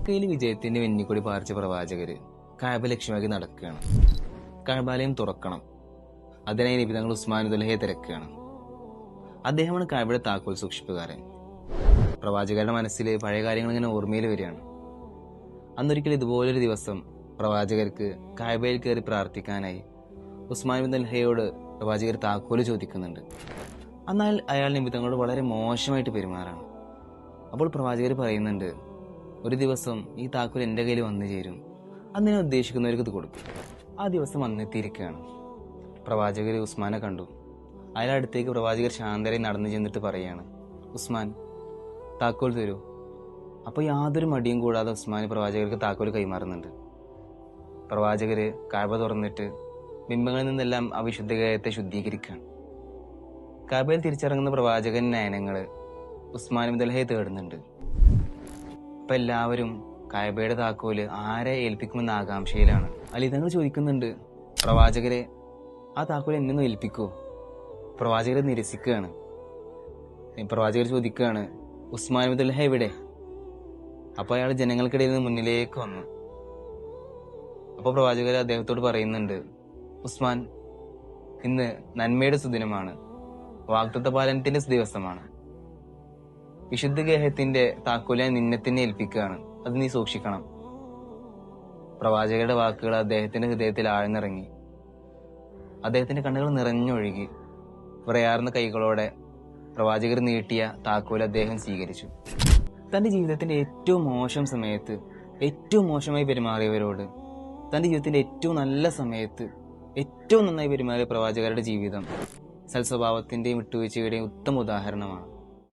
മക്കയിൽ വിജയത്തിന്റെ വെന്നിക്കൊടി പാർച്ച പ്രവാചകര് കാബ ലക്ഷ്യമാക്കി നടക്കുകയാണ്. കാബാലയം തുറക്കണം. അതിനായി നിബിതങ്ങൾ ഉസ്മാൻ ദുലഹയെ തിരക്കുകയാണ്. അദ്ദേഹമാണ് കാബയുടെ താക്കോൽ സൂക്ഷിപ്പുകാരൻ. പ്രവാചകരുടെ മനസ്സിൽ പഴയ കാര്യങ്ങൾ ഇങ്ങനെ ഓർമ്മയിൽ വരികയാണ്. അന്നൊരിക്കൽ ഇതുപോലൊരു ദിവസം പ്രവാചകർക്ക് കായബയിൽ കയറി പ്രാർത്ഥിക്കാനായി ഉസ്മാൻ ബിൻ പ്രവാചകർ താക്കോൽ ചോദിക്കുന്നുണ്ട്. എന്നാൽ അയാൾ നിമിത്തങ്ങളോട് വളരെ മോശമായിട്ട് പെരുമാറാണ്. അപ്പോൾ പ്രവാചകർ പറയുന്നുണ്ട് ഒരു ദിവസം ഈ താക്കോൽ എന്റെ കയ്യിൽ വന്നു ചേരും. അന്ന് ഞാൻ ഉദ്ദേശിക്കുന്നവർക്ക് ഇത് കൊടുക്കും. ആ ദിവസം വന്നെത്തിയിരിക്കുകയാണ്. പ്രവാചകർ ഉസ്മാനെ കണ്ടു. അയാൾ അടുത്തേക്ക് പ്രവാചകർ ശാന്തരെ നടന്നു ചെന്നിട്ട് പറയാണ് ഉസ്മാൻ താക്കോൽ തരൂ. അപ്പോൾ യാതൊരു മടിയും കൂടാതെ ഉസ്മാൻ പ്രവാചകർക്ക് താക്കോൽ കൈമാറുന്നുണ്ട്. പ്രവാചകർ കാബ തുറന്നിട്ട് ബിംബങ്ങളിൽ നിന്നെല്ലാം അവിശുദ്ധകയത്തെ ശുദ്ധീകരിക്കുകയാണ്. കാബയിൽ തിരിച്ചിറങ്ങുന്ന പ്രവാചകൻ നയനങ്ങൾ ഉസ്മാൻ ദൽഹയെ തേടുന്നുണ്ട്. അപ്പൊ എല്ലാവരും കായബയുടെ താക്കോൽ ആരെ ഏൽപ്പിക്കുമെന്ന ആകാംക്ഷയിലാണ്. അലി തങ്ങൾ ചോദിക്കുന്നുണ്ട്. പ്രവാചകരെ ആ താക്കോൽ എന്നെ ഏൽപ്പിക്കോ. പ്രവാചകരെ നിരസിക്കുകയാണ്. പ്രവാചകർ ചോദിക്കുകയാണ് ഉസ്മാൻ ദൽഹ എവിടെ? അപ്പോൾ അയാൾ ജനങ്ങൾക്കിടയിൽ നിന്ന് മുന്നിലേക്ക് വന്നു. അപ്പോൾ പ്രവാചകർ അദ്ദേഹത്തോട് പറയുന്നുണ്ട് ഉസ്മാൻ ഇന്ന് നന്മയുടെ സുദിനമാണ്. വാഗ്ദത്ത പാലനത്തിന്റെ ദിവസമാണ്. വിശുദ്ധ ഗേഹത്തിന്റെ താക്കോലെ നിന്നെ തന്നെ ഏൽപ്പിക്കുകയാണ്. അത് നീ സൂക്ഷിക്കണം. പ്രവാചകരുടെ വാക്കുകൾ അദ്ദേഹത്തിന്റെ ഹൃദയത്തിൽ ആഴ്ന്നിറങ്ങി. അദ്ദേഹത്തിന്റെ കണ്ണുകൾ നിറഞ്ഞൊഴുകി. വിറയാർന്ന കൈകളോടെ പ്രവാചകർ നീട്ടിയ താക്കോൽ അദ്ദേഹം സ്വീകരിച്ചു. തന്റെ ജീവിതത്തിന്റെ ഏറ്റവും മോശം സമയത്ത് ഏറ്റവും മോശമായി പെരുമാറിയവരോട് തന്റെ ജീവിതത്തിന്റെ ഏറ്റവും നല്ല സമയത്ത് ഏറ്റവും നന്നായി പെരുമാറിയ പ്രവാചകരുടെ ജീവിതം സൽസ്വഭാവത്തിന്റെയും വിട്ടുവീഴ്ചയുടെയും ഉത്തമ ഉദാഹരണമാണ്.